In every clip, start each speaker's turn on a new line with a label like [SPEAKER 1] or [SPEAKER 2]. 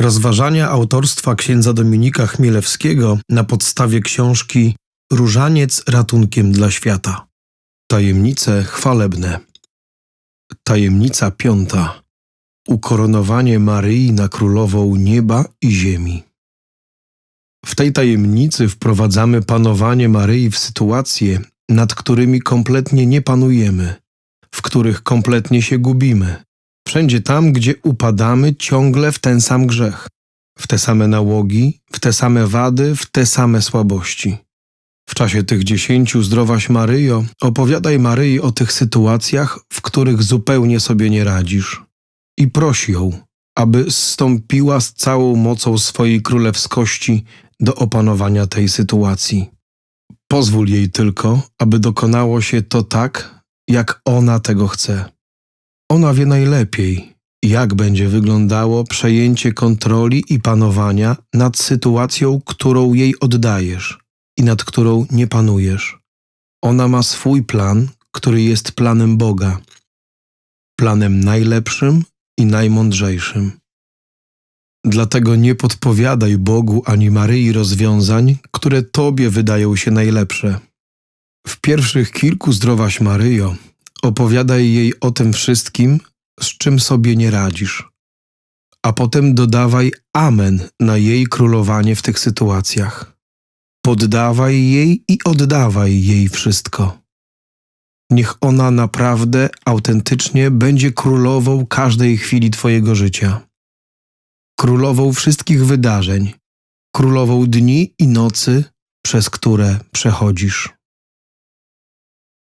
[SPEAKER 1] Rozważania autorstwa księdza Dominika Chmielewskiego na podstawie książki Różaniec ratunkiem dla świata. Tajemnice chwalebne. Tajemnica piąta. Ukoronowanie Maryi na królową nieba i ziemi. W tej tajemnicy wprowadzamy panowanie Maryi w sytuacje, nad którymi kompletnie nie panujemy, w których kompletnie się gubimy. Wszędzie tam, gdzie upadamy ciągle w ten sam grzech, w te same nałogi, w te same wady, w te same słabości. W czasie tych dziesięciu zdrowaś Maryjo, opowiadaj Maryi o tych sytuacjach, w których zupełnie sobie nie radzisz. I proś ją, aby zstąpiła z całą mocą swojej królewskości do opanowania tej sytuacji. Pozwól jej tylko, aby dokonało się to tak, jak ona tego chce. Ona wie najlepiej, jak będzie wyglądało przejęcie kontroli i panowania nad sytuacją, którą jej oddajesz i nad którą nie panujesz. Ona ma swój plan, który jest planem Boga, planem najlepszym i najmądrzejszym. Dlatego nie podpowiadaj Bogu ani Maryi rozwiązań, które Tobie wydają się najlepsze. W pierwszych kilku zdrowaś Maryjo opowiadaj jej o tym wszystkim, z czym sobie nie radzisz. A potem dodawaj amen na jej królowanie w tych sytuacjach. Poddawaj jej i oddawaj jej wszystko. Niech ona naprawdę, autentycznie będzie królową każdej chwili Twojego życia. Królową wszystkich wydarzeń, królową dni i nocy, przez które przechodzisz.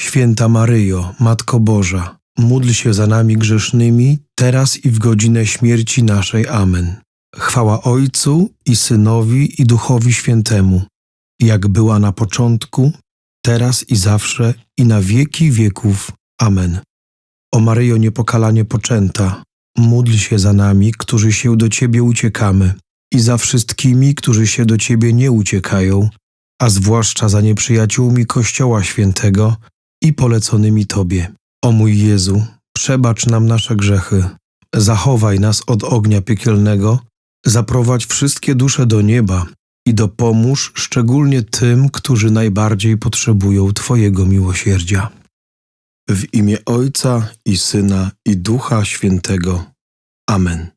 [SPEAKER 1] Święta Maryjo, Matko Boża, módl się za nami grzesznymi, teraz i w godzinę śmierci naszej. Amen. Chwała Ojcu i Synowi i Duchowi Świętemu, jak była na początku, teraz i zawsze, i na wieki wieków. Amen. O Maryjo niepokalanie poczęta, módl się za nami, którzy się do Ciebie uciekamy, i za wszystkimi, którzy się do Ciebie nie uciekają, a zwłaszcza za nieprzyjaciółmi Kościoła Świętego i poleconymi Tobie. O mój Jezu, przebacz nam nasze grzechy, zachowaj nas od ognia piekielnego, zaprowadź wszystkie dusze do nieba i dopomóż szczególnie tym, którzy najbardziej potrzebują Twojego miłosierdzia. W imię Ojca i Syna i Ducha Świętego. Amen.